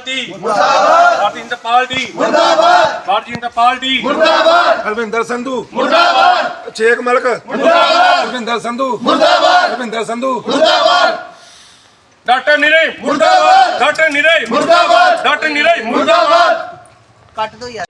Party ਮੁਰਦਾਬਾਦ। Bharatiya Janata party. ਮੁਰਦਾਬਾਦ। Bharatiya Janata party. Harvinder Sandhu. ਮੁਰਦਾਬਾਦ। ਸ਼ੇਖ ਮਲਕ। ਮੁਰਦਾਬਾਦ। ਹਰਵਿੰਦਰ ਸੰਧੂ। ਮੁਰਦਾਬਾਦ। ਹਰਵਿੰਦਰ ਸੰਧੂ। ਡਾਕਟਰ ਨਿਰੇ ਮੁਰਦਾਬਾਦ। ਡਾਕਟਰ ਨਿਰੇ ਮੁਰਦਾਬਾਦ। ਡਾਕਟਰ ਨਿਰੇ ਮੁਰਦਾਬਾਦ। ਕੱਟ ਦੋ ਯਾਰ।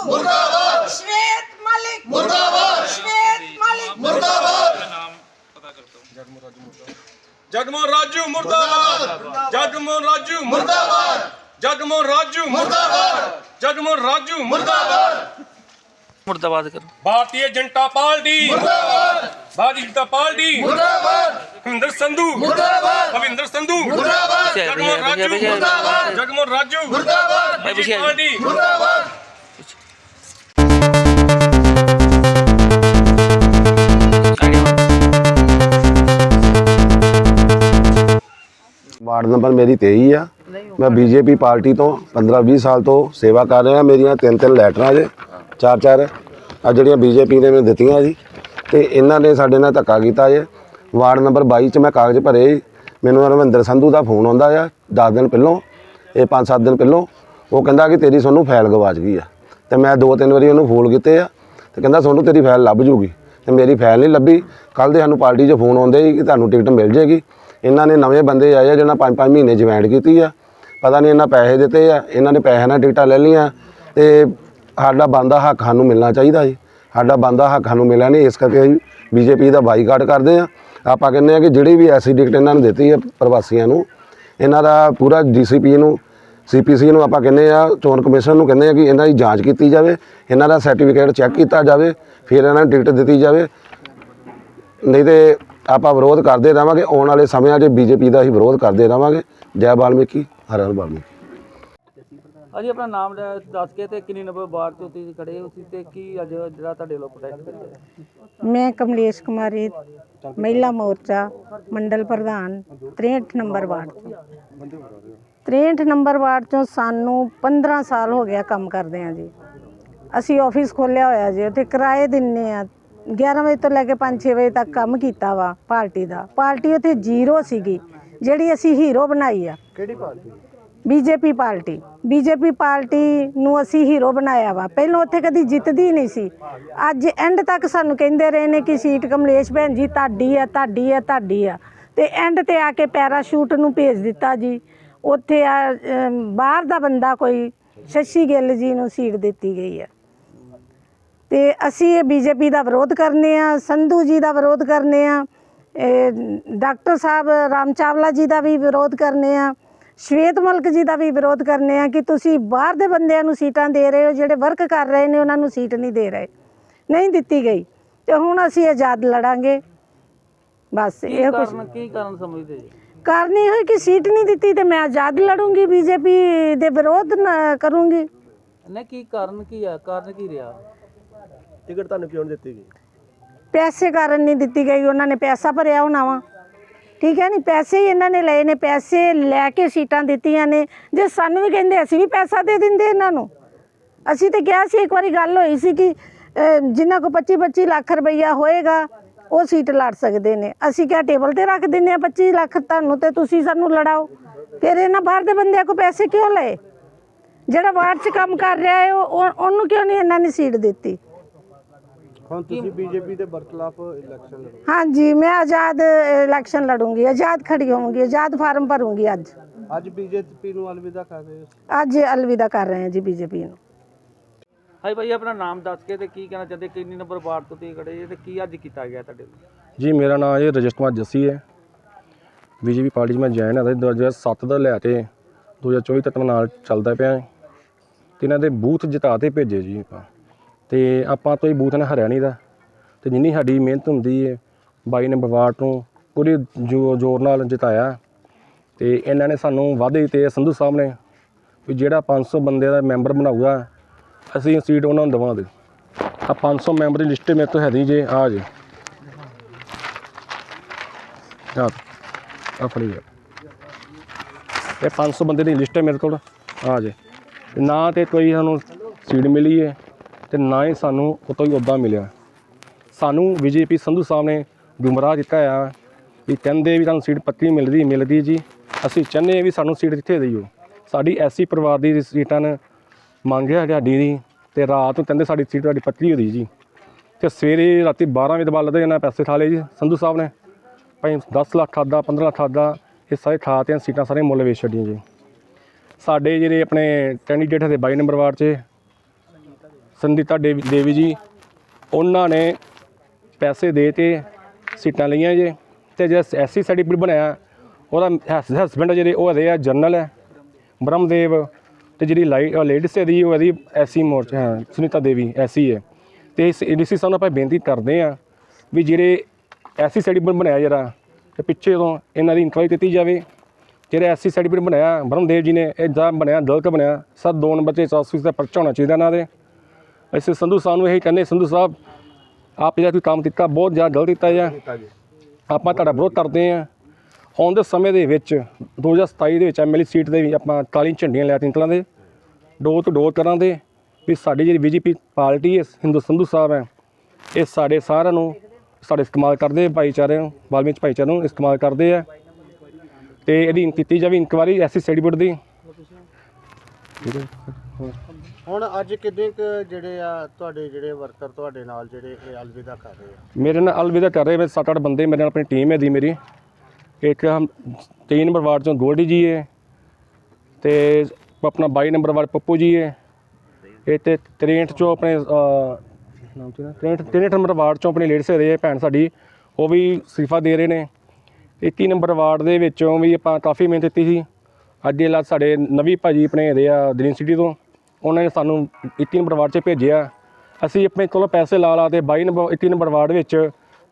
संधू मुर्दाबाद श्वेत मलिक मुर्दाबाद श्वेत मलिक ਜਗਮੋਹਨ ਰਾਜੂ ਮੁਰਦਾਬਾਦ ਜਗਮੋਹਨ ਰਾਜੂ ਮੁਰਦਾਬਾਦ ਜਗਮੋਹਨ ਰਾਜੂ ਮੁਰਦਾਬਾਦ ਜਗਮੋਹਨ ਰਾਜੂ ਮੁਰਦਾਬਾਦ ਮੁਰਦਾਬਾਦ ਕਰੋ ਭਾਰਤੀ ਜਨਤਾ ਪਾਰਟੀ ਮੁਰਦਾਬਾਦ ਭਾਰਤੀ ਜਨਤਾ ਪਾਰਟੀ ਮੁਰਦਾਬਾਦ ਹਰਿੰਦਰ ਸੰਧੂ ਮੁਰਦਾਬਾਦ ਹਰਿੰਦਰ ਸੰਧੂ ਮੁਰਦਾਬਾਦ ਪਿੱਛੇ, ਜਗਮੋਹਨ ਪਿੱਛੇ, ਰਾਜੂ ਪਿੱਛੇ, ਮੁਰਦਾਬਾਦ ਜਗਮੋਹਨ ਰਾਜੂ ਮੁਰਦਾਬਾਦ ਪਿੱਛੇ, ਪਿੱਛੇ। ਵਾਰਡ ਨੰਬਰ ਮੇਰੀ 23 ਆ। ਮੈਂ ਬੀਜੇਪੀ ਪਾਰਟੀ ਤੋਂ 15-20 ਸਾਲ ਤੋਂ ਸੇਵਾ ਕਰ ਰਿਹਾ ਮੇਰੀਆਂ ਤਿੰਨ ਤਿੰਨ ਲੈਟਰਾਂ ਜੇ ਚਾਰ ਚਾਰ ਆ ਜਿਹੜੀਆਂ ਬੀਜੇਪੀ ਨੇ ਮੈਨੂੰ ਦਿੱਤੀਆਂ ਜੀ। ਤੇ ਇਹਨਾਂ ਨੇ ਸਾਡੇ ਨਾਲ ਧੱਕਾ ਕੀਤਾ ਜੇ। ਵਾਰਡ ਨੰਬਰ 22 ਚ ਮੈਂ ਕਾਗਜ਼ ਭਰੇ। ਮੈਨੂੰ ਰਵਿੰਦਰ ਸੰਧੂ ਦਾ ਫੋਨ ਆਉਂਦਾ ਆ 10 ਦਿਨ ਪਹਿਲੋਂ ਇਹ 5-7 ਦਿਨ ਪਹਿਲੋਂ। ਉਹ ਕਹਿੰਦਾ ਕਿ ਤੇਰੀ ਤੁਹਾਨੂੰ ਫਾਈਲ ਗਵਾਚ ਗਈ ਆ। ਤੇ ਮੈਂ ਦੋ ਤਿੰਨ ਵਾਰੀ ਉਹਨੂੰ ਫੋਨ ਕੀਤੇ ਆ। ਤੇ ਕਹਿੰਦਾ ਤੁਹਾਨੂੰ ਤੇਰੀ ਫਾਈਲ ਲੱਭ ਜੂਗੀ। ਤੇ ਮੇਰੀ ਫਾਈਲ ਨਹੀਂ ਲੱਭੀ। ਕੱਲ ਦੇ ਸਾਨੂੰ ਪਾਰਟੀ 'ਚ ਫੋਨ ਆਉਂਦੇ ਕਿ ਤੁਹਾਨੂੰ ਟਿਕਟ ਮਿਲ ਜੇਗੀ। ਇਹਨਾਂ ਨੇ ਨਵੇਂ ਬੰਦੇ ਆਏ ਆ ਜਿਹਨਾਂ ਪੰਜ ਪੰਜ ਮਹੀਨੇ ਜੁਆਇਨ ਕੀਤੀ ਆ। ਪਤਾ ਨਹੀਂ ਇਹਨਾਂ ਪੈਸੇ ਦਿੱਤੇ ਆ, ਇਹਨਾਂ ਨੇ ਪੈਸੇ ਨਾਲ ਟਿਕਟਾਂ ਲੈ ਲਈਆਂ ਤੇ ਸਾਡਾ ਬੰਦਾ ਹੱਕ ਸਾਨੂੰ ਮਿਲਣਾ ਚਾਹੀਦਾ ਜੀ। ਸਾਡਾ ਬੰਦਾ ਹੱਕ ਸਾਨੂੰ ਮਿਲਿਆ ਨਹੀਂ, ਇਸ ਕਰਕੇ ਅਸੀਂ ਬੀਜੇਪੀ ਦਾ ਬਾਈਕਾਟ ਕਰਦੇ ਆ। ਆਪਾਂ ਕਹਿੰਦੇ ਆ ਕਿ ਜਿਹੜੀ ਵੀ ਐਸੀ ਟਿਕਟ ਇਹਨਾਂ ਨੂੰ ਦਿੱਤੀ ਆ ਪ੍ਰਵਾਸੀਆਂ ਨੂੰ, ਇਹਨਾਂ ਦਾ ਪੂਰਾ ਡੀਸੀਪੀ ਨੂੰ ਸੀਪੀਸੀ ਨੂੰ ਆਪਾਂ ਕਹਿੰਦੇ ਆ, ਚੋਣ ਕਮਿਸ਼ਨ ਨੂੰ ਕਹਿੰਦੇ ਆ ਕਿ ਇਹਨਾਂ ਦੀ ਜਾਂਚ ਕੀਤੀ ਜਾਵੇ, ਇਹਨਾਂ ਦਾ ਸਰਟੀਫਿਕੇਟ ਚੈੱਕ ਕੀਤਾ ਜਾਵੇ, ਫਿਰ ਇਹਨਾਂ ਨੂੰ ਟਿਕਟ ਦਿੱਤੀ ਜਾਵੇ। ਨਹੀਂ ਤੇ ਆਪਾਂ ਵਿਰੋਧ ਕਰਦੇ ਰਹਾਂਗੇ ਆਉਣ ਵਾਲੇ ਸਮਿਆਂ 'ਚ ਬੀਜੇਪੀ ਦਾ ਹੀ ਵਿਰੋਧ ਕਰਦੇ ਰਹਾਂਗੇ। ਜੈ ਬਾਲਮੀਕੀ ਹਰ ਹਰ ਬਾਲਮੀਕੀ ਅਜੀ ਆਪਣਾ ਨਾਮ ਦੱਸ ਕੇ ਤੇ ਕਿੰਨੀ ਨੰਬਰ ਬਾਰ ਤੇ ਤੁਸੀਂ ਖੜੇ ਹੋ ਸੀ ਤੇ ਕੀ ਅੱਜ ਜਿਹੜਾ ਤੁਹਾਡੇ ਲੋਕ ਪ੍ਰੋਟੈਸਟ ਕਰਿਆ ਮੈਂ ਕਮਲੇਸ਼ ਕੁਮਾਰੀ ਮਹਿਲਾ ਮੋਰਚਾ ਮੰਡਲ ਪ੍ਰਧਾਨ 63 ਨੰਬਰ ਵਾਰਡ ਤੋਂ 63 ਨੰਬਰ ਵਾਰਡ ਚੋਂ ਸਾਨੂੰ 15 ਸਾਲ ਹੋ ਗਿਆ ਕੰਮ ਕਰਦੇ ਆ ਜੀ। ਅਸੀਂ ਆਫਿਸ ਖੋਲਿਆ ਹੋਇਆ ਜੀ ਉੱਥੇ ਕਿਰਾਏ ਦਿੰਨੇ ਆ 11 ਵਜੇ ਤੋਂ ਲੈ ਕੇ 5-6 ਵਜੇ ਤੱਕ ਕੰਮ ਕੀਤਾ ਵਾ ਪਾਰਟੀ ਦਾ। ਪਾਰਟੀ ਉੱਥੇ ਜ਼ੀਰੋ ਸੀਗੀ। ਜਿਹੜੀ ਅਸੀਂ ਹੀਰੋ ਬਣਾਈ ਆ। ਕਿਹੜੀ party? BJP party. BJP party ਨੂੰ ਅਸੀਂ ਹੀਰੋ ਬਣਾਇਆ ਵਾ। ਪਹਿਲਾਂ ਉੱਥੇ ਕਦੀ ਜਿੱਤਦੀ ਨਹੀਂ ਸੀ। ਅੱਜ ਐਂਡ ਤੱਕ ਸਾਨੂੰ ਕਹਿੰਦੇ ਰਹੇ ਨੇ ਕਿ ਸੀਟ ਕਮਲੇਸ਼ ਭੈਣ ਜੀ ਤੁਹਾਡੀ ਆ ਤੁਹਾਡੀ ਆ ਤੁਹਾਡੀ ਆ। ਤੇ ਐਂਡ ਤੇ ਆ ਕੇ ਪੈਰਾਸ਼ੂਟ ਨੂੰ ਭੇਜ ਦਿੱਤਾ ਜੀ। ਉੱਥੇ ਆ ਬਾਹਰ ਦਾ ਬੰਦਾ ਕੋਈ ਸ਼ਸ਼ੀ ਗਿੱਲ ਜੀ ਨੂੰ ਸੀਟ ਦਿੱਤੀ ਗਈ ਆ। ਤੇ ਅਸੀਂ ਇਹ ਬੀਜੇਪੀ ਦਾ ਵਿਰੋਧ ਕਰਨੇ ਆ ਸੰਧੂ ਜੀ ਦਾ ਵਿਰੋਧ ਕਰਨੇ ਆ ਡਾਕਟਰ ਸਾਹਿਬ ਰਾਮ ਚਾਵਲਾ ਜੀ ਦਾ ਵੀ ਵਿਰੋਧ ਕਰਨੇ ਆ ਸ਼ਵੇਤ ਮਲਕ ਜੀ ਦਾ ਵੀ ਵਿਰੋਧ ਕਰਨੇ ਆ ਕਿ ਤੁਸੀਂ ਬਾਹਰ ਦੇ ਬੰਦਿਆਂ ਨੂੰ ਸੀਟਾਂ ਦੇ ਰਹੇ ਹੋ ਜਿਹੜੇ ਵਰਕ ਕਰ ਰਹੇ ਨੇ ਉਹਨਾਂ ਨੂੰ ਸੀਟ ਨਹੀਂ ਦੇ ਰਹੇ। ਨਹੀਂ ਦਿੱਤੀ ਗਈ। ਤੇ ਹੁਣ ਅਸੀਂ ਆਜ਼ਾਦ ਲੜਾਂਗੇ। ਬਸ ਇਹ ਕੁਝ ਕਾਰਨ ਕੀ ਕਾਰਨ ਸਮਝਦੇ ਜੀ? ਕਾਰਨ ਇਹ ਹੈ ਕਿ ਸੀਟ ਨਹੀਂ ਦਿੱਤੀ ਤੇ ਮੈਂ ਆਜ਼ਾਦ ਲੜੂੰਗੀ ਬੀਜੇਪੀ ਦੇ ਵਿਰੋਧ ਕਰੂੰਗੀ। ਨਹੀਂ ਕੀ ਕਾਰਨ ਕੀ ਆ? ਕਾਰਨ ਕੀ ਰਿਹਾ? ਟਿਕਟ ਤੁਹਾਨੂੰ ਕਿਉਂ ਨਹੀਂ ਦਿੱਤੀ ਗਈ? ਪੈਸੇ ਕਾਰਨ ਨਹੀਂ ਦਿੱਤੀ ਗਈ ਉਹਨਾਂ ਨੇ ਪੈਸਾ ਭਰਿਆ ਹੋਣਾ ਵਾ। ਠੀਕ ਹੈ ਨਹੀਂ ਪੈਸੇ ਹੀ ਇਹਨਾਂ ਨੇ ਲਏ ਨੇ ਪੈਸੇ ਲੈ ਕੇ ਸੀਟਾਂ ਦਿੱਤੀਆਂ ਨੇ। ਜੇ ਸਾਨੂੰ ਵੀ ਕਹਿੰਦੇ ਅਸੀਂ ਵੀ ਪੈਸਾ ਦੇ ਦਿੰਦੇ ਇਹਨਾਂ ਨੂੰ। ਅਸੀਂ ਤੇ ਕਿਹਾ ਸੀ ਇੱਕ ਵਾਰੀ ਗੱਲ ਹੋਈ ਸੀ ਕਿ ਅਹ, ਜਿਨ੍ਹਾਂ ਕੋ 25 25 ਲੱਖ ਰੁਪਈਆ ਹੋਏਗਾ ਉਹ ਸੀਟ ਲੜ ਸਕਦੇ ਨੇ। ਅਸੀਂ ਕਿਹਾ ਟੇਬਲ ਤੇ ਰੱਖ ਦਿੰਦੇ ਆ 25 ਲੱਖ ਤੁਹਾਨੂੰ ਤੇ ਤੁਸੀਂ ਸਾਨੂੰ ਲੜਾਓ। ਫਿਰ ਇਹਨਾਂ ਬਾਹਰ ਦੇ ਬੰਦਿਆਂ ਕੋ ਪੈਸੇ ਕਿਉਂ ਲਏ? ਜਿਹੜਾ ਵਾਰਡ 'ਚ ਕੰਮ ਕਰ ਰਿਹਾ ਹੈ ਉਹ ਉਹ- ਉਹਨੂੰ ਕਿਉਂ ਨਹੀਂ ਇਹਨਾਂ ਨੇ ਸੀਟ ਦਿੱਤੀ? ਹੁਣ ਤੁਸੀਂ ਬੀਜੇਪੀ ਦੇ ਬਰਖਲਾਫ ਇਲੈਕਸ਼ਨ ਲੜੋ ਹਾਂਜੀ ਮੈਂ ਆਜ਼ਾਦ ਇਲੈਕਸ਼ਨ ਲੜੂੰਗੀ ਆਜ਼ਾਦ ਖੜੀ ਹੋਵਾਂਗੀ ਆਜ਼ਾਦ ਫਾਰਮ ਭਰੂੰਗੀ ਅੱਜ। ਅੱਜ ਬੀਜੇਪੀ ਨੂੰ ਅਲਵਿਦਾ ਕਰ ਰਹੇ ਹੋ? ਅੱਜ ਅਲਵਿਦਾ ਕਰ ਰਹੇ ਹਾਂ ਜੀ ਬੀਜੇਪੀ ਨੂੰ। ਹਾਈ ਭਾਈ ਆਪਣਾ ਨਾਮ ਦੱਸ ਕੇ ਤੇ ਕੀ ਕਹਿਣਾ ਚਾਹੁੰਦੇ? ਕਿੰਨੀ ਨੰਬਰ ਬਾਰ ਤੋਂ ਤੁਸੀਂ ਖੜੇ ਜੀ ਤੇ ਕੀ ਅੱਜ ਕੀਤਾ ਗਿਆ ਤੁਹਾਡੇ? ਜੀ ਮੇਰਾ ਨਾਮ ਹੈ ਰਜਤ ਕੁਮਾਰ ਜੱਸੀ ਹੈ। ਬੀਜੇਪੀ ਪਾਰਟੀ 'ਚ ਮੈਂ ਜੁਆਇਨ ਹੋਇਆ 2007 ਦਾ ਲੈ ਕੇ 2024 ਤੱਕ ਮੈਂ ਨਾਲ ਚੱਲਦਾ ਪਿਆ ਤੇ ਇਹਨਾਂ ਦੇ ਬੂਥ ਜਿਤਾ ਤੇ ਭੇਜੇ ਜੀ ਆਪਾਂ। ਤੇ ਆਪਾਂ ਤੋਂ ਹੀ ਬੂਥ ਨੇ ਹਰਿਆਣੀ ਦਾ। ਤੇ ਜਿੰਨੀ ਸਾਡੀ ਮਿਹਨਤ ਹੁੰਦੀ ਹੈ ਬਾਈ ਨੰਬਰ ਵਾਰਡ ਨੂੰ ਪੂਰੀ ਜੋ ਜ਼ੋਰ ਨਾਲ ਜਿਤਾਇਆ। ਤੇ ਇਹਨਾਂ ਨੇ ਸਾਨੂੰ ਵਾਅਦੇ ਦਿੱਤੇ ਸੰਧੂ ਸਾਹਿਬ ਨੇ ਵੀ ਜਿਹੜਾ 500 ਬੰਦੇ ਦਾ ਮੈਂਬਰ ਬਣਾਊਗਾ, ਅਸੀਂ ਸੀਟ ਉਹਨਾਂ ਨੂੰ ਦੇਵਾਂਗੇ। ਆ 500 ਮੈਂਬਰ ਦੀ ਲਿਸਟ ਮੇਰੇ ਤੋਂ ਹੈ ਨਹੀਂ ਜੇ, ਆ ਜੇ। ਆ ਆਪਣੀ ਫੜੀ ਆ। ਇਹ 500 ਬੰਦੇ ਦੀ ਲਿਸਟ ਹੈ ਮੇਰੇ ਕੋਲ, ਆ ਜੇ। ਨਾ ਤੇ ਕੋਈ ਸਾਨੂੰ ਸੀਟ ਮਿਲੀ ਹੈ ਤੇ ਨਾ ਹੀ ਸਾਨੂੰ ਉਤੋਂ ਹੀ ਉੱਦਾਂ ਮਿਲਿਆ। ਸਾਨੂੰ ਬੀਜੇਪੀ ਸੰਧੂ ਸਾਹਿਬ ਨੇ ਗੁੰਮਰਾਹ ਕੀਤਾ ਆ ਵੀ ਕਹਿੰਦੇ ਵੀ ਤੁਹਾਨੂੰ ਸੀਟ ਪੱਕੀ ਮਿਲਦੀ ਮਿਲਦੀ ਜੀ। ਅਸੀਂ ਚਾਹੁੰਦੇ ਵੀ ਸਾਨੂੰ ਸੀਟ ਕਿੱਥੇ ਦਿਓ ਸਾਡੀ ਐਸੀ ਪਰਿਵਾਰ ਦੀ ਸੀਟਾਂ ਨੇ ਮੰਗਿਆ ਸਾਡੀ ਦੀ ਤੇ ਰਾਤ ਨੂੰ ਕਹਿੰਦੇ ਸਾਡੀ ਸੀਟ ਤੁਹਾਡੀ ਪੱਕੀ ਹੋਦੀ ਜੀ। ਤੇ ਸਵੇਰੇ ਰਾਤੀ 12 ਵਜੇ ਤੋਂ ਬਾਅਦ ਇਹਨਾਂ ਪੈਸੇ ਖਾ ਲਏ ਜੀ ਸੰਧੂ ਸਾਹਿਬ ਨੇ। ਭਾਈ 10 ਲੱਖ ਖਾਦਾ 15 ਲੱਖ ਖਾਦਾ ਇਹ ਸਾਰੇ ਖਾ ਤੇ ਸੀਟਾਂ ਸਾਰੇ ਮੁੱਲ ਵੇਚ ਛੱਡੀਆਂ ਜੀ। ਸਾਡੇ ਜਿਹੜੇ ਆਪਣੇ ਕੈਂਡੀਡੇਟ ਹੈ 22 ਨੰਬਰ ਵਾਰਡ 'ਚ ਸੰਦੀਤਾ ਦੇਵੀ ਦੇਵੀ ਜੀ, ਉਹਨਾਂ ਨੇ ਪੈਸੇ ਦੇ ਕੇ ਸੀਟਾਂ ਲਈਆਂ ਜੇ ਤੇ ਜਿਹੜਾ ਐਸਸੀ ਸਰਟੀਫਿਕੇਟ ਬਣਾਇਆ, ਉਹਦਾ ਹਸਬੰਡ ਜਿਹੜੇ ਉਹ ਹੈਗੇ ਆ ਜਨਰਲ ਹੈ, ਬ੍ਰਹਮਦੇਵ ਤੇ ਜਿਹੜੀ ਲਾਈ ਲੇਡੀਜ਼ ਹੈਦੀ ਉਹ ਇਹਦੀ ਐਸਸੀ ਮੋਰਚਾ, ਹਾਂ, ਸੁਨੀਤਾ ਦੇਵੀ, ਐਸਸੀ ਹੈ। ਤੇ ਇਸ ਡੀਸੀ ਸਾਹਿਬ ਨੂੰ ਆਪਾਂ ਬੇਨਤੀ ਕਰਦੇ ਆ ਵੀ ਜਿਹੜੇ ਐਸਸੀ ਸਰਟੀਫਿਕੇਟ ਬਣਾਇਆ ਜਿਹੜਾ ਤੇ ਪਿੱਛੇ ਤੋਂ ਇਹਨਾਂ ਦੀ ਇਨਕੁਆਇਰੀ ਕੀਤੀ ਜਾਵੇ। ਜਿਹੜਾ ਐਸਸੀ ਸਰਟੀਫਿਕੇਟ ਬਣਾਇਆ, ਬ੍ਰਹਮਦੇਵ ਜੀ ਨੇ, ਇਹ ਜਾਂ ਬਣਿਆ ਗਲਤ ਬਣਿਆ ਸਰ ਦੋ ਨੰਬਰ ਤੇ 180 ਦਾ ਪਰਚਾ ਹੋਣਾ ਚਾਹੀਦਾ ਇਹਨਾਂ ਦੇ। ਅਸੀਂ ਸੰਧੂ ਸਾਹਿਬ ਨੂੰ ਇਹ ਕਹਿੰਦੇ ਸੰਧੂ ਸਾਹਿਬ ਆਪ ਜਿਹੜਾ ਕੋਈ ਕੰਮ ਕੀਤਾ ਬਹੁਤ ਜ਼ਿਆਦਾ ਗਲਤ ਕੀਤਾ ਜਾਂ। ਆਪਾਂ ਤੁਹਾਡਾ ਵਿਰੋਧ ਕਰਦੇ ਹਾਂ। ਆਉਣ ਦੇ ਸਮੇਂ ਦੇ ਵਿੱਚ 2027 ਦੇ ਵਿੱਚ ਐਮਐਲਏ ਸੀਟ ਦੇ ਵੀ ਆਪਾਂ ਕਾਲੀ ਝੰਡੀਆਂ ਲੈ ਤਿੰਕਲਾਂ ਦੇ ਡੋਰ ਤੋਂ ਡੋਰ ਕਰਾਂ ਦੇ ਵੀ ਸਾਡੀ ਜਿਹੜੀ ਬੀਜੇਪੀ ਪਾਰਟੀ ਹੈ ਹਿੰਦੂ ਸੰਧੂ ਸਾਹਿਬ ਹੈ ਇਹ ਸਾਡੇ ਸਾਰਿਆਂ ਨੂੰ ਸਾਡੇ ਇਸਤੇਮਾਲ ਕਰਦੇ ਭਾਈਚਾਰੇ ਨੂੰ ਬਾਲਮੀਕ ਭਾਈਚਾਰੇ ਨੂੰ ਇਸਤੇਮਾਲ ਕਰਦੇ ਆ। ਤੇ ਇਹਦੀ ਕੀਤੀ ਜਾਵੇ ਇਨਕੁਆਰੀ ਐਸੀ ਸਰਟੀਫਿਕੇਟ ਦੀ। ਠੀਕ ਹੈ ਹੁਣ ਅੱਜ ਕਿੰਨੇ ਕੁ ਜਿਹੜੇ ਆ ਤੁਹਾਡੇ ਜਿਹੜੇ ਵਰਕਰ ਤੁਹਾਡੇ ਨਾਲ ਜਿਹੜੇ ਇਹ ਅਲਵਿਦਾ ਕਰ ਰਹੇ ਆ? ਮੇਰੇ ਨਾਲ ਅਲਵਿਦਾ ਕਰ ਰਹੇ ਮੇਰੇ ਸੱਤ ਅੱਠ ਬੰਦੇ ਮੇਰੇ ਨਾਲ ਆਪਣੀ ਟੀਮ ਹੈ ਦੀ ਮੇਰੀ। ਇੱਕ ਹਮ ਤੀਨ ਨੰਬਰ ਵਾਰਡ ਚੋਂ ਗੋਲਡੀ ਜੀ ਹੈ ਤੇ ਆਪਣਾ 22 ਨੰਬਰ ਵਾਰਡ ਪੱਪੂ ਜੀ ਹੈ। ਇਹ ਤੇ 63 ਚੋਂ ਆਪਣੇ ਅਹ, ਨਾਮ ਕੀ 63 ਨੰਬਰ ਵਾਰਡ ਚੋਂ ਆਪਣੇ ਲੇਡੀਜ਼ ਹੈਗੇ ਆ ਭੈਣ ਸਾਡੀ। ਉਹ ਵੀ ਸਿਫਾ ਦੇ ਰਹੇ ਨੇ। 21 ਨੰਬਰ ਵਾਰਡ ਦੇ ਵਿੱਚੋਂ ਵੀ ਆਪਾਂ ਕਾਫੀ ਮਿਹਨਤ ਕੀਤੀ ਸੀ। ਅੱਜ ਇਹ ਲਾ ਸਾਡੇ ਨਵੀਂ ਭਾਜੀ ਆਪਣੇ ਹੈਗੇ ਆ ਗ੍ਰੀਨ ਸਿਟੀ ਤੋਂ। ਉਹਨਾਂ ਨੇ ਸਾਨੂੰ 21 ਨੰਬਰ ਵਾਰਡ 'ਚ ਭੇਜਿਆ। ਅਸੀਂ ਆਪਣੇ ਕੋਲੋਂ ਪੈਸੇ ਲਾ ਲਾ ਤੇ 22 ਨੰਬਰ 21 ਨੰਬਰ ਵਾਰਡ ਵਿੱਚ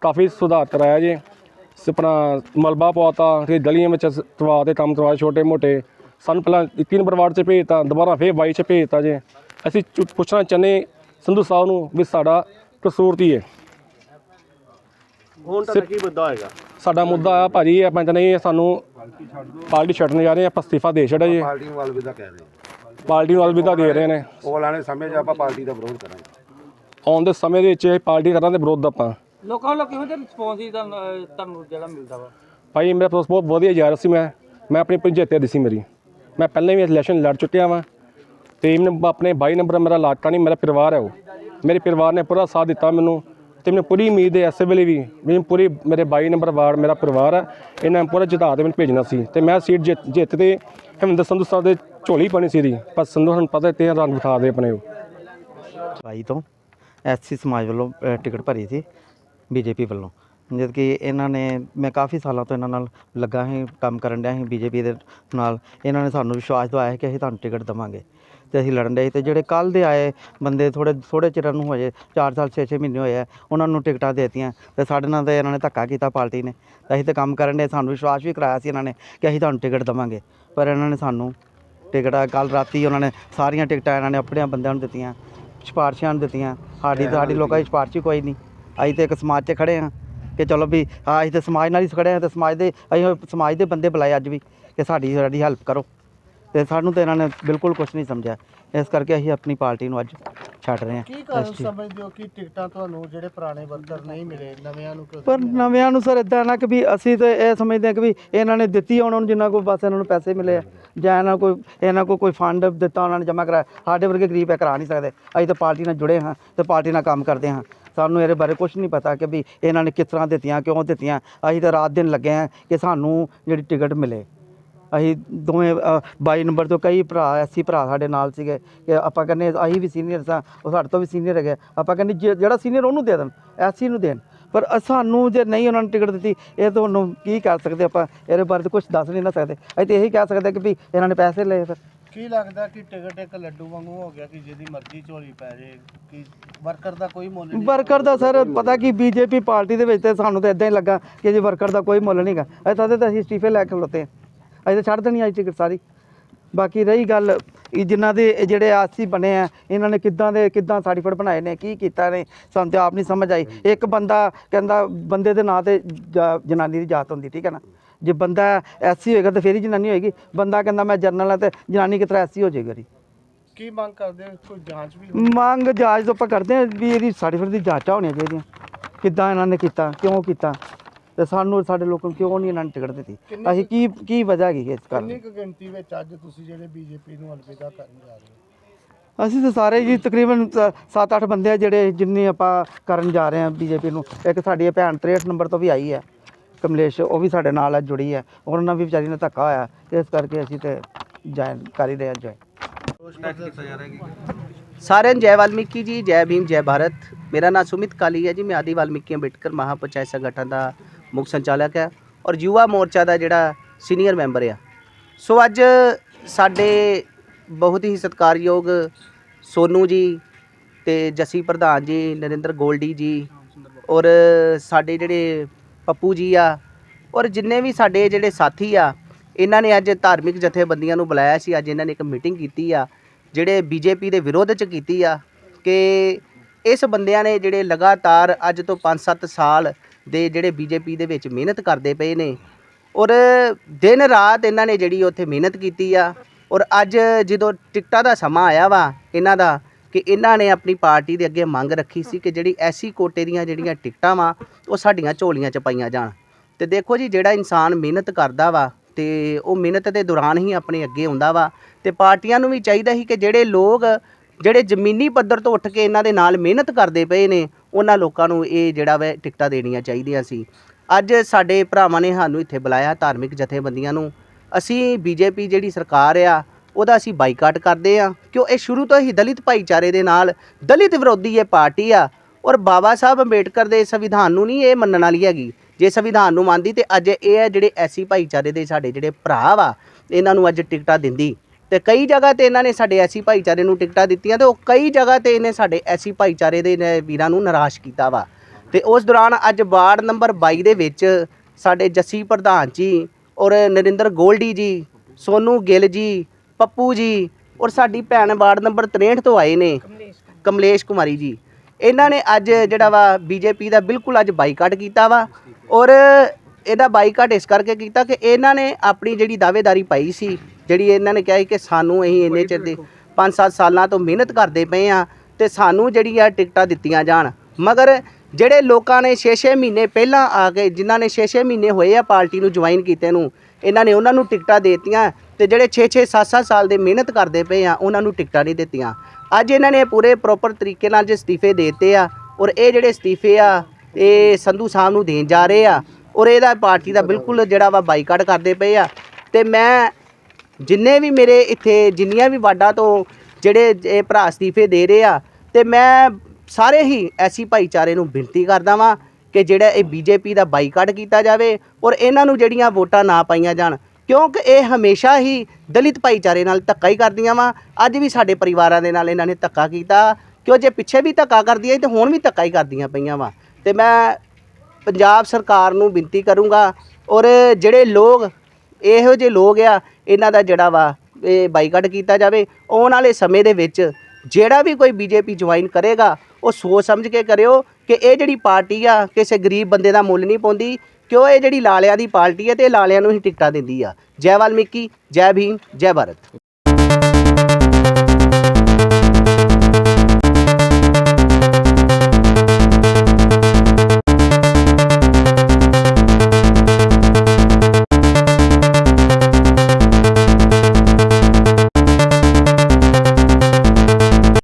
ਕਾਫੀ ਸੁਧਾਰ ਕਰਾਇਆ ਜੇ। ਆਪਣਾ ਮਲਬਾ ਪਵਾਤਾ ਤੇ ਗਲੀਆਂ ਵਿੱਚ ਤਵਾ ਦੇ ਕੰਮ ਕਰਵਾਏ ਛੋਟੇ ਮੋਟੇ। ਸਾਨੂੰ ਪਹਿਲਾਂ 21 ਨੰਬਰ ਵਾਰਡ 'ਚ ਭੇਜਤਾ ਦੁਬਾਰਾ ਫੇਰ 22 'ਚ ਭੇਜਤਾ ਜੇ। ਅਸੀਂ ਪੁੱਛਣਾ ਚਾਹੁੰਦੇ ਸੰਧੂ ਸਾਹਿਬ ਨੂੰ ਵੀ ਸਾਡਾ ਕਸੂਰ ਕੀ ਹੈ? ਹੁਣ ਤੁਹਾਡਾ ਕੀ ਮੁੱਦਾ ਹੋਏਗਾ ਸਾਡਾ ਮੁੱਦਾ ਆ ਭਾਜੀ ਆਪਾਂ ਕਹਿੰਦੇ ਇਹ ਸਾਨੂੰ ਪਾਰਟੀ ਛੱਡਣ ਜਾ ਰਹੇ ਆ ਆਪਾਂ ਅਸਤੀਫਾ ਦੇ ਛੱਡਿਆ ਜੀ। ਪਾਰਟੀ ਨੂੰ ਅਲਵਿਦਾ ਕਹਿ ਰਹੇ ਪਾਰਟੀ ਨੂੰ ਅਲਵਿਦਾ ਦੇ ਰਹੇ ਨੇ। ਉਹ ਲਾਣੇ ਸਮੇਂ 'ਚ ਆਪਾਂ ਪਾਰਟੀ ਦਾ ਵਿਰੋਧ ਕਰਾਂਗੇ। ਆਉਣ ਦੇ ਸਮੇਂ ਦੇ ਵਿੱਚ ਇਹ ਪਾਰਟੀ ਕਰਾਂ ਦੇ ਵਿਰੋਧ ਆਪਾਂ। ਲੋਕਾਂ ਵੱਲੋਂ ਕਿਹੋ ਜਿਹਾ ਰਿਸਪੌਂਸ ਹੀ ਤੁਹਾਨੂੰ ਅਹ, ਤੁਹਾਨੂੰ ਜਿਹੜਾ ਮਿਲਦਾ ਵਾ? ਭਾਈ ਮੇਰਾ ਦੋਸਤ ਬਹੁਤ ਵਧੀਆ ਜਾ ਰਿਹਾ ਸੀ ਮੈਂ। ਮੈਂ ਆਪਣੀ ਪੰਚਾਇਤ ਦੀ ਸੀ ਮੇਰੀ। ਮੈਂ ਪਹਿਲਾਂ ਵੀ ਇਲੈਕਸ਼ਨ ਲੜ ਚੁੱਕਿਆ ਵਾਂ। ਤੇ ਮੈਨੂੰ ਆਪਣੇ 22 ਨੰਬਰ ਮੇਰਾ ਇਲਾਕਾ ਨਹੀਂ ਮੇਰਾ ਪਰਿਵਾਰ ਹੈ ਉਹ। ਮੇਰੇ ਪਰਿਵਾਰ ਨੇ ਪੂਰਾ ਸਾਥ ਦਿੱਤਾ ਮੈਨੂੰ। ਤੇ ਮੈਨੂੰ ਪੂਰੀ ਉਮੀਦ ਹੈ ਐਸੇ ਵੇਲੇ ਵੀ ਮੈਨੂੰ ਪੂਰੀ ਮੇਰੇ 22 ਨੰਬਰ ਵਾਰਡ, ਮੇਰਾ ਪਰਿਵਾਰ ਹੈ, ਇਹਨਾਂ ਨੂੰ ਪੂਰਾ ਜਿਤਾ ਦੇ ਮੈਨੂੰ ਭੇਜਣਾ ਸੀ। ਤੇ ਮੈਂ ਸੀਟ ਜਿੱਤ ਜਿੱਤ ਤੇ ਹਮਿੰਦਰ ਸੰਧੂ ਸਾਹਿਬ ਦੇ ਝੋਲੀ ਪਾਣੀ ਸੀ ਦੀ ਪਰ ਸੰਧੂ ਸਾਨੂੰ ਪਤਾ ਤੇ ਰੰਗ ਵਿਖਾ ਦੇ ਆਪਣੇ ਉਹ। ਬਾਈ ਤੋਂ ਐਸਸੀ ਸਮਾਜ ਵੱਲੋਂ ਟਿਕਟ ਭਰੀ ਸੀ, ਬੀਜੇਪੀ ਵੱਲੋਂ। ਜਦ ਕਿ ਇਹਨਾਂ ਨੇ, ਮੈਂ ਕਾਫੀ ਸਾਲਾਂ ਤੋਂ ਇਹਨਾਂ ਨਾਲ ਲੱਗਾ ਸੀ, ਕੰਮ ਕਰਨ ਡਿਆ ਸੀ ਬੀਜੇਪੀ ਦੇ ਨਾਲ। ਇਹਨਾਂ ਨੇ ਸਾਨੂੰ ਵਿਸ਼ਵਾਸ ਦਿਵਾਇਆ ਕਿ ਅਸੀਂ ਤੁਹਾਨੂੰ ਟਿਕਟ ਦੇਵਾਂਗੇ। ਤੇ ਅਸੀਂ ਲੜਨ ਡਏ ਤੇ ਜਿਹੜੇ ਕੱਲ ਦੇ ਆਏ ਬੰਦੇ ਥੋੜੇ ਥੋੜੇ ਚਿਰ ਨੂੰ ਹੋਏ 4 ਸਾਲ 6-6 ਮਹੀਨੇ ਹੋਏ ਆ, ਉਹਨਾਂ ਨੂੰ ਟਿਕਟਾਂ ਦੇਤੀਆਂ ਤੇ ਸਾਡੇ ਨਾਲ ਤਾਂ ਇਹਨਾਂ ਨੇ ਧੱਕਾ ਕੀਤਾ ਪਾਰਟੀ ਨੇ। ਤੇ ਅਸੀਂ ਤਾਂ ਕੰਮ ਕਰਨ ਦੇ ਸਾਨੂੰ ਵਿਸ਼ਵਾਸ ਵੀ ਕਰਾਇਆ ਸੀ ਇਹਨਾਂ ਨੇ ਕਿ ਅਸੀਂ ਤੁਹਾਨੂੰ ਟਿਕਟ ਦੇਵਾਂਗੇ। ਪਰ ਇਹਨਾਂ ਨੇ ਸਾਨੂੰ ਟਿਕਟਾਂ ਕੱਲ ਰਾਤੀ ਉਹਨਾਂ ਨੇ ਸਾਰੀਆਂ ਟਿਕਟਾਂ ਇਹਨਾਂ ਨੇ ਆਪਣੇ ਬੰਦਿਆਂ ਨੂੰ ਦਿੱਤੀਆਂ, ਸਿਫਾਰਸ਼ਾਂ ਨੂੰ ਦਿੱਤੀਆਂ। ਸਾਡੀ ਤਾਂ ਸਾਡੀ ਲੋਕਾਂ ਦੀ ਸਿਫਾਰਸ਼ ਕੋਈ ਨਹੀਂ। ਅਸੀਂ ਤੇ ਇੱਕ ਸਮਾਜ 'ਚ ਖੜੇ ਹਾਂ ਕਿ ਚਲੋ ਵੀ ਅਸੀਂ ਤੇ ਸਮਾਜ ਨਾਲ ਹੀ ਖੜੇ ਹਾਂ ਤੇ ਸਮਾਜ ਦੇ, ਅਸੀਂ ਸਮਾਜ ਦੇ ਬੰਦੇ ਬੁਲਾਏ ਅੱਜ ਵੀ ਕਿ ਸਾਡੀ ਸਾਡੀ ਹੈਲਪ ਕਰੋ। ਤੇ ਸਾਨੂੰ ਤੇ ਇਹਨਾਂ ਨੇ ਬਿਲਕੁਲ ਕੁਝ ਨਹੀਂ ਸਮਝਿਆ। ਇਸ ਕਰਕੇ ਅਸੀਂ ਆਪਣੀ ਪਾਰਟੀ ਨੂੰ ਅੱਜ ਛੱਡ ਰਹੇ ਹਾਂ। ਕੀ ਕਾਰਨ ਸਮਝਦੇ ਹੋ ਕਿ ਟਿਕਟਾਂ ਤੁਹਾਨੂੰ ਜਿਹੜੇ ਪੁਰਾਣੇ ਵਰਕਰ ਨਹੀਂ ਮਿਲੇ ਨਵਿਆਂ ਨੂੰ ਕਿਉਂ ਪਰ ਨਵਿਆਂ ਨੂੰ ਸਰ ਇਦਾਂ ਨਾ ਕਿ ਵੀ ਅਸੀਂ ਤੇ ਇਹ ਸਮਝਦੇ ਹਾਂ ਕਿ ਵੀ ਇਹਨਾਂ ਨੇ ਦਿੱਤੀ ਉਹਨਾਂ ਨੂੰ ਜਿੰਨਾ ਕੋ ਬਸ ਇਹਨਾਂ ਨੂੰ ਪੈਸੇ ਮਿਲੇ ਆ। ਜਾਂ ਇਹਨਾਂ ਕੋਈ ਇਹਨਾਂ ਕੋ ਕੋਈ ਫੰਡ ਦਿੱਤਾ ਉਹਨਾਂ ਨੇ ਜਮ੍ਹਾਂ ਕਰਾਇਆ। ਸਾਡੇ ਵਰਗੇ ਗਰੀਬ ਇਹ ਕਰਾ ਨਹੀਂ ਸਕਦੇ। ਅਸੀਂ ਤਾਂ ਪਾਰਟੀ ਨਾਲ ਜੁੜੇ ਹਾਂ ਤੇ ਪਾਰਟੀ ਨਾਲ ਕੰਮ ਕਰਦੇ ਹਾਂ। ਸਾਨੂੰ ਇਹਦੇ ਬਾਰੇ ਕੁਝ ਨਹੀਂ ਪਤਾ ਕਿ ਵੀ ਇਹਨਾਂ ਨੇ ਕਿਸ ਤਰ੍ਹਾਂ ਦਿੱਤੀਆਂ ਕਿਉਂ ਦਿੱਤੀਆਂ। ਅਸੀਂ ਤਾਂ ਰਾਤ ਦਿਨ ਲੱਗੇ ਹਾਂ ਕਿ ਸਾਨੂੰ ਜਿਹੜੀ ਟਿਕਟ ਮਿਲੇ। ਅਸੀਂ ਦੋਵੇਂ 22 ਨੰਬਰ ਤੋਂ ਕਈ ਭਰਾ ਐਸੀ ਭਰਾ ਸਾਡੇ ਨਾਲ ਸੀਗੇ ਕਿ ਆਪਾਂ ਕਹਿੰਦੇ ਅਸੀਂ ਵੀ ਸੀਨੀਅਰ ਸਾਂ ਉਹ ਸਾਡੇ ਤੋਂ ਵੀ ਸੀਨੀਅਰ ਹੈਗੇ ਆਪਾਂ ਕਹਿੰਦੇ ਜੇ- ਜਿਹੜਾ ਸੀਨੀਅਰ ਉਹਨੂੰ ਦੇ ਦੇਣ ਐਸੀ ਨੂੰ ਦੇਣ। ਪਰ ਅ- ਸਾਨੂੰ ਜੇ ਨਹੀਂ ਉਹਨਾਂ ਨੇ ਟਿਕਟ ਦਿੱਤੀ ਇਹ ਤੁਹਾਨੂੰ ਕੀ ਕਰ ਸਕਦੇ ਆਪਾਂ ਇਹਦੇ ਬਾਰੇ ਤਾਂ ਕੁਝ ਦੱਸ ਨਹੀਂ ਨਾ ਸਕਦੇ। ਅਸੀਂ ਤਾਂ ਇਹੀ ਕਹਿ ਸਕਦੇ ਕਿ ਵੀ ਇਹਨਾਂ ਨੇ ਪੈਸੇ ਲਏ ਫਿਰ। ਕੀ ਲੱਗਦਾ ਕਿ ਟਿਕਟ ਇੱਕ ਲੱਡੂ ਵਾਂਗੂ ਹੋ ਗਿਆ ਕਿ ਜਿਹਦੀ ਮਰਜ਼ੀ ਝੋਲੀ ਪੈ ਜੇ ਕਿ ਵਰਕਰ ਦਾ ਕੋਈ ਮੁੱਲ ਨਹੀਂ? ਵਰਕਰ ਦਾ ਸਰ ਪਤਾ ਕੀ ਬੀਜੇਪੀ ਪਾਰਟੀ ਦੇ ਵਿੱਚ ਤੇ ਸਾਨੂੰ ਤਾਂ ਇਦਾਂ ਹੀ ਲੱਗਾ ਕਿ ਜੇ ਵਰਕਰ ਦਾ ਕੋਈ ਮੁੱਲ ਨਹੀਂਗਾ ਅਸੀਂ ਤਾਂ ਤਾਂ ਅਸੀਂ ਅਸਤੀਫੇ ਲੈ ਕੇ ਖਲੋਤੇ ਹਾਂ। ਅਸੀਂ ਤਾਂ ਛੱਡ ਦੇਣੀ ਅੱਜ ਟਿਕਟ ਸਾਰੀ। ਬਾਕੀ ਰਹੀ ਗੱਲ ਇਹ ਜਿਨ੍ਹਾਂ ਦੇ ਇਹ ਜਿਹੜੇ ਆਸੀ ਬਣੇ ਆ ਇਹਨਾਂ ਨੇ ਕਿੱਦਾਂ ਦੇ ਕਿੱਦਾਂ ਸਰਟੀਫਿਕੇਟ ਬਣਾਏ ਨੇ ਕੀ ਕੀਤਾ ਨੇ ਸਾਨੂੰ ਤੇ ਆਪ ਨਹੀਂ ਸਮਝ ਆਈ। ਇੱਕ ਬੰਦਾ ਕਹਿੰਦਾ ਬੰਦੇ ਦੇ ਨਾਂ ਤੇ ਜਾ- ਜਨਾਨੀ ਦੀ ਜਾਤ ਹੁੰਦੀ ਠੀਕ ਹੈ ਨਾ? ਜੇ ਬੰਦਾ ਐਸਸੀ ਹੋਏਗਾ ਤਾਂ ਫੇਰ ਹੀ ਜਨਾਨੀ ਹੋਏਗੀ। ਬੰਦਾ ਕਹਿੰਦਾ ਮੈਂ ਜਰਨਲ ਆ ਤੇ ਜਨਾਨੀ ਕਿਸ ਤਰ੍ਹਾਂ ਐਸਸੀ ਹੋ ਜਾਏਗਾ ਕੀ ਮੰਗ ਕਰਦੇ ਹੋ? ਕੋਈ ਜਾਂਚ ਵੀ ਮੰਗ ਜਾਂਚ ਤੋਂ ਆਪਾਂ ਕਰਦੇ ਹਾਂ ਵੀ ਇਹਦੀ ਸਰਟੀਫਿਕੇਟ ਦੀ ਜਾਂਚਾਂ ਹੋਣੀਆਂ ਚਾਹੀਦੀਆਂ। ਕਿੱਦਾਂ ਇਹਨਾਂ ਨੇ ਕੀਤਾ ਕਿਉਂ ਕੀਤਾ? ਤੇ ਸਾਨੂੰ ਸਾਡੇ ਲੋਕਾਂ ਨੂੰ ਕਿਉਂ ਨਹੀਂ ਇਹਨਾਂ ਨੇ ਟਿਕਟ ਦਿੱਤੀ? ਅਸੀਂ ਕੀ ਕੀ ਵਜ੍ਹਾ ਹੈਗੀ ਇਸ ਕਾਰਨ ਕਿੰਨੀ ਕੁ ਗਿਣਤੀ ਵਿੱਚ ਅੱਜ ਤੁਸੀਂ ਜਿਹੜੇ ਬੀਜੇਪੀ ਨੂੰ ਅਲਵਿਦਾ ਕਰਨ ਜਾ ਰਹੇ ਹੋ? ਅਸੀਂ ਤਾਂ ਸਾਰੇ ਜੀ ਤਕਰੀਬਨ 7-8 ਬੰਦੇ ਆ ਜਿਹੜੇ ਜਿੰਨੇ ਆਪਾਂ ਕਰਨ ਜਾ ਰਹੇ ਹਾਂ ਬੀਜੇਪੀ ਨੂੰ। ਇੱਕ ਸਾਡੀ ਇਹ ਭੈਣ 63 ਨੰਬਰ ਤੋਂ ਵੀ ਆਈ ਹੈ ਕਮਲੇਸ਼ ਉਹ ਵੀ ਸਾਡੇ ਨਾਲ ਆ ਜੁੜੀ ਹੈ। ਉਹਨਾਂ ਨਾਲ ਵੀ ਵਿਚਾਰੀ ਨਾਲ ਧੱਕਾ ਹੋਇਆ। ਇਸ ਕਰਕੇ ਅਸੀਂ ਤੇ ਜੁਆਇਨ ਕਰ ਹੀ ਰਹੇ ਹਾਂ ਜੁਆਇਨ ਸਾਰਿਆਂ ਨੂੰ ਜੈ ਵਾਲਮੀਕੀ ਜੀ ਜੈ ਭੀਮ ਜੈ ਭਾਰਤ। ਮੇਰਾ ਨਾਮ ਸੁਮਿਤ ਕਾਲੀ ਹੈ ਜੀ। ਮੈਂ ਆਦੀ ਵਾਲਮੀਕੀ ਅੰਬੇਡਕਰ ਮਹਾਪੰਚਾਇਤ ਸੰਗਠਨ ਦਾ ਮੁੱਖ ਸੰਚਾਲਕ ਹੈ ਔਰ ਯੁਵਾ ਮੋਰਚਾ ਦਾ ਜਿਹੜਾ ਸੀਨੀਅਰ ਮੈਂਬਰ ਆ। ਸੋ ਅੱਜ ਸਾਡੇ ਬਹੁਤ ਹੀ ਸਤਿਕਾਰਯੋਗ ਸੋਨੂ ਜੀ ਤੇ ਜੱਸੀ ਪ੍ਰਧਾਨ ਜੀ, ਨਰਿੰਦਰ ਗੋਲਡੀ ਜੀ ਔਰ ਸਾਡੇ ਜਿਹੜੇ ਪੱਪੂ ਜੀ ਆ ਔਰ ਜਿੰਨੇ ਵੀ ਸਾਡੇ ਜਿਹੜੇ ਸਾਥੀ ਆ, ਇਹਨਾਂ ਨੇ ਅੱਜ ਧਾਰਮਿਕ ਜਥੇਬੰਦੀਆਂ ਨੂੰ ਬੁਲਾਇਆ ਸੀ। ਅੱਜ ਇਹਨਾਂ ਨੇ ਇੱਕ ਮੀਟਿੰਗ ਕੀਤੀ ਆ, ਜਿਹੜੇ ਬੀਜੇਪੀ ਦੇ ਵਿਰੋਧ ਚ ਕੀਤੀ ਆ ਕਿ ਇਸ ਬੰਦਿਆਂ ਨੇ ਜਿਹੜੇ ਲਗਾਤਾਰ ਅੱਜ ਤੋਂ 5-7 ਸਾਲ ਦੇ ਜਿਹੜੇ ਬੀਜੇਪੀ ਦੇ ਵਿੱਚ ਮਿਹਨਤ ਕਰਦੇ ਪਏ ਨੇ। ਔਰ ਦਿਨ ਰਾਤ ਇਹਨਾਂ ਨੇ ਜਿਹੜੀ ਉੱਥੇ ਮਿਹਨਤ ਕੀਤੀ ਆ। ਔਰ ਅੱਜ ਜਦੋਂ ਟਿਕਟਾਂ ਦਾ ਸਮਾਂ ਆਇਆ ਵਾ ਇਹਨਾਂ ਦਾ ਕਿ ਇਹਨਾਂ ਨੇ ਆਪਣੀ ਪਾਰਟੀ ਦੇ ਅੱਗੇ ਮੰਗ ਰੱਖੀ ਸੀ ਕਿ ਜਿਹੜੀ ਐਸੀ ਕੋਟੇ ਦੀਆਂ ਜਿਹੜੀਆਂ ਟਿਕਟਾਂ ਵਾ, ਉਹ ਸਾਡੀਆਂ ਝੋਲੀਆਂ 'ਚ ਪਾਈਆਂ ਜਾਣ। ਤੇ ਦੇਖੋ ਜੀ, ਜਿਹੜਾ ਇਨਸਾਨ ਮਿਹਨਤ ਕਰਦਾ ਵਾ ਤੇ ਉਹ ਮਿਹਨਤ ਦੇ ਦੌਰਾਨ ਹੀ ਆਪਣੇ ਅੱਗੇ ਆਉਂਦਾ ਵਾ। ਤੇ ਪਾਰਟੀਆਂ ਨੂੰ ਵੀ ਚਾਹੀਦਾ ਸੀ ਕਿ ਜਿਹੜੇ ਲੋਕ ਜਿਹੜੇ ਜ਼ਮੀਨੀ ਪੱਧਰ ਤੋਂ ਉੱਠ ਕੇ ਇਹਨਾਂ ਦੇ ਨਾਲ ਮਿਹਨਤ ਕਰਦੇ ਪਏ ਨੇ, ਉਹਨਾਂ ਲੋਕਾਂ ਨੂੰ ਇਹ ਜਿਹੜਾ ਵੈ ਟਿਕਟਾਂ ਦੇਣੀਆਂ ਚਾਹੀਦੀਆਂ ਸੀ। ਅੱਜ ਸਾਡੇ ਭਰਾਵਾਂ ਨੇ ਸਾਨੂੰ ਇੱਥੇ ਬੁਲਾਇਆ ਧਾਰਮਿਕ ਜਥੇਬੰਦੀਆਂ ਨੂੰ। ਅਸੀਂ ਬੀਜੇਪੀ ਜਿਹੜੀ ਸਰਕਾਰ ਆ, ਉਹਦਾ ਅਸੀਂ ਬਾਈਕਾਟ ਕਰਦੇ ਆ। ਕਿਉਂ? ਇਹ ਸ਼ੁਰੂ ਤੋਂ ਹੀ ਦਲਿਤ ਭਾਈਚਾਰੇ ਦੇ ਨਾਲ ਦਲਿਤ ਵਿਰੋਧੀ ਇਹ ਪਾਰਟੀ ਆ ਔਰ ਬਾਬਾ ਸਾਹਿਬ ਅੰਬੇਡਕਰ ਦੇ ਸੰਵਿਧਾਨ ਨੂੰ ਨਹੀਂ ਇਹ ਮੰਨਣ ਵਾਲੀ ਹੈਗੀ। ਜੇ ਸੰਵਿਧਾਨ ਨੂੰ ਮੰਨਦੀ ਤੇ ਅੱਜ ਇਹ ਹੈ ਜਿਹੜੇ ਐਸੀ ਭਾਈਚਾਰੇ ਦੇ ਸਾਡੇ ਜਿਹੜੇ ਭਰਾ ਵਾ, ਇਹਨਾਂ ਨੂੰ ਅੱਜ ਟਿਕਟਾਂ ਦਿੰਦੀ। ਤੇ ਕਈ ਜਗ੍ਹਾ ਤੇ ਇਹਨਾਂ ਨੇ ਸਾਡੇ ਐਸੀ ਭਾਈਚਾਰੇ ਨੂੰ ਟਿਕਟਾਂ ਦਿੱਤੀਆਂ ਤੇ ਉਹ ਕਈ ਜਗ੍ਹਾ ਤੇ ਇਹਨੇ ਸਾਡੇ ਐਸੀ ਭਾਈਚਾਰੇ ਦੇ ਵੀਰਾਂ ਨੂੰ ਨਿਰਾਸ਼ ਕੀਤਾ ਵਾ। ਤੇ ਉਸ ਦੌਰਾਨ ਅੱਜ ਵਾਰਡ ਨੰਬਰ 22 ਦੇ ਵਿੱਚ ਸਾਡੇ ਜੱਸੀ ਪ੍ਰਧਾਨ ਜੀ ਔਰ ਨਰਿੰਦਰ ਗੋਲਡੀ ਜੀ, ਸੋਨੂ ਗਿੱਲ ਜੀ, ਪੱਪੂ ਜੀ ਔਰ ਸਾਡੀ ਭੈਣ ਵਾਰਡ ਨੰਬਰ 63 ਤੋਂ ਆਏ ਨੇ, ਕਮਲੇਸ਼ ਕੁਮਾਰੀ ਜੀ। ਇਹਨਾਂ ਨੇ ਅੱਜ ਜਿਹੜਾ ਵਾ ਬੀਜੇਪੀ ਦਾ ਬਿਲਕੁਲ ਅੱਜ ਬਾਈਕਾਟ ਕੀਤਾ ਵਾ ਔਰ ਇਹਦਾ ਬਾਈਕਾਟ ਇਸ ਕਰਕੇ ਕੀਤਾ ਕਿ ਇਹਨਾਂ ਨੇ ਆਪਣੀ ਜਿਹੜੀ ਦਾਅਵੇਦਾਰੀ ਪਾਈ ਸੀ, ਜਿਹੜੀ ਇਹਨਾਂ ਨੇ ਕਿਹਾ ਸੀ ਕਿ ਸਾਨੂੰ ਅਸੀਂ ਇੰਨੇ ਚਿਰ ਦੇ 5-7 ਸਾਲਾਂ ਤੋਂ ਮਿਹਨਤ ਕਰਦੇ ਪਏ ਆ ਤੇ ਸਾਨੂੰ ਜਿਹੜੀ ਆ ਟਿਕਟਾਂ ਦਿੱਤੀਆਂ ਜਾਣ। ਮਗਰ ਜਿਹੜੇ ਲੋਕਾਂ ਨੇ 6-6 ਮਹੀਨੇ ਪਹਿਲਾਂ ਆ ਕੇ, ਜਿਨ੍ਹਾਂ ਨੇ 6-6 ਮਹੀਨੇ ਹੋਏ ਆ ਪਾਰਟੀ ਨੂੰ ਜੁਆਇਨ ਕੀਤੇ ਨੂੰ, ਇਹਨਾਂ ਨੇ ਉਹਨਾਂ ਨੂੰ ਟਿਕਟਾਂ ਦੇਤੀਆਂ ਤੇ ਜਿਹੜੇ 6-6 7-7 ਸਾਲ ਦੇ ਮਿਹਨਤ ਕਰਦੇ ਪਏ ਆ, ਉਹਨਾਂ ਨੂੰ ਟਿਕਟਾਂ ਨਹੀਂ ਦਿੱਤੀਆਂ। ਅੱਜ ਇਹਨਾਂ ਨੇ ਪੂਰੇ ਪ੍ਰੋਪਰ ਤਰੀਕੇ ਨਾਲ ਜੇ ਅਸਤੀਫੇ ਦੇਤੇ ਆ ਔਰ ਇਹ ਜਿਹੜੇ ਅਸਤੀਫੇ ਆ, ਇਹ ਸੰਧੂ ਸਾਹਿਬ ਨੂੰ ਦੇਣ ਜਾ ਰਹੇ ਆ ਔਰ ਇਹਦਾ ਪਾਰਟੀ ਦਾ ਬਿਲਕੁਲ ਜਿਹੜਾ ਵਾ ਬਾਈਕਾਟ ਕਰਦੇ ਪਏ ਆ। ਤੇ ਮੈਂ ਜਿੰਨੇ ਵੀ ਮੇਰੇ ਇੱਥੇ ਜਿੰਨੀਆਂ ਵੀ ਵਾਰਡਾਂ ਤੋਂ ਜਿਹੜੇ ਇਹ ਭਰਾ ਅਸਤੀਫੇ ਦੇ ਰਹੇ ਆ, ਤੇ ਮੈਂ ਸਾਰੇ ਹੀ ਐਸੀ ਭਾਈਚਾਰੇ ਨੂੰ ਬੇਨਤੀ ਕਰਦਾ ਵਾਂ ਕਿ ਜਿਹੜਾ ਇਹ ਬੀਜੇਪੀ ਦਾ ਬਾਈਕਾਟ ਕੀਤਾ ਜਾਵੇ ਔਰ ਇਹਨਾਂ ਨੂੰ ਜਿਹੜੀਆਂ ਵੋਟਾਂ ਨਾ ਪਾਈਆਂ ਜਾਣ। ਕਿਉਂਕਿ ਇਹ ਹਮੇਸ਼ਾ ਹੀ ਦਲਿਤ ਭਾਈਚਾਰੇ ਨਾਲ ਧੱਕਾ ਹੀ ਕਰਦੀਆਂ ਵਾ। ਅੱਜ ਵੀ ਸਾਡੇ ਪਰਿਵਾਰਾਂ ਦੇ ਨਾਲ ਇਹਨਾਂ ਨੇ ਧੱਕਾ ਕੀਤਾ। ਕਿਉਂ ਜੇ ਪਿੱਛੇ ਵੀ ਧੱਕਾ ਕਰਦੀਆਂ ਸੀ ਤੇ ਹੁਣ ਵੀ ਧੱਕਾ ਹੀ ਕਰਦੀਆਂ ਪਈਆਂ ਵਾ। ਤੇ ਮੈਂ ਪੰਜਾਬ ਸਰਕਾਰ ਨੂੰ ਬੇਨਤੀ ਕਰੂੰਗਾ ਔਰ ਜਿਹੜੇ ਲੋਕ, ਇਹੋ ਜਿਹੇ ਲੋਕ ਆ, ਇਹਨਾਂ ਦਾ ਜਿਹੜਾ ਵਾ, ਇਹ ਬਾਈਕਾਟ ਕੀਤਾ ਜਾਵੇ। ਆਉਣ ਵਾਲੇ ਸਮੇਂ ਦੇ ਵਿੱਚ ਜਿਹੜਾ ਵੀ ਕੋਈ ਬੀਜੇਪੀ ਜੁਆਇਨ ਕਰੇਗਾ, ਉਹ ਸੋਚ ਸਮਝ ਕੇ ਕਰਿਓ ਕਿ ਇਹ ਜਿਹੜੀ ਪਾਰਟੀ ਆ, ਕਿਸੇ ਗਰੀਬ ਬੰਦੇ ਦਾ ਮੁੱਲ ਨਹੀਂ ਪਾਉਂਦੀ, ਕਿਉਂ ਇਹ ਜਿਹੜੀ ਲਾਲਿਆਂ ਦੀ ਪਾਰਟੀ ਹੈ ਤੇ ਇਹ ਲਾਲਿਆਂ ਨੂੰ ਹੀ ਟਿਕਟਾਂ ਦਿੰਦੀ ਆ। ਜੈ ਵਾਲਮੀਕੀ, ਜੈ ਭੀਮ, ਜੈ ਭਾਰਤ।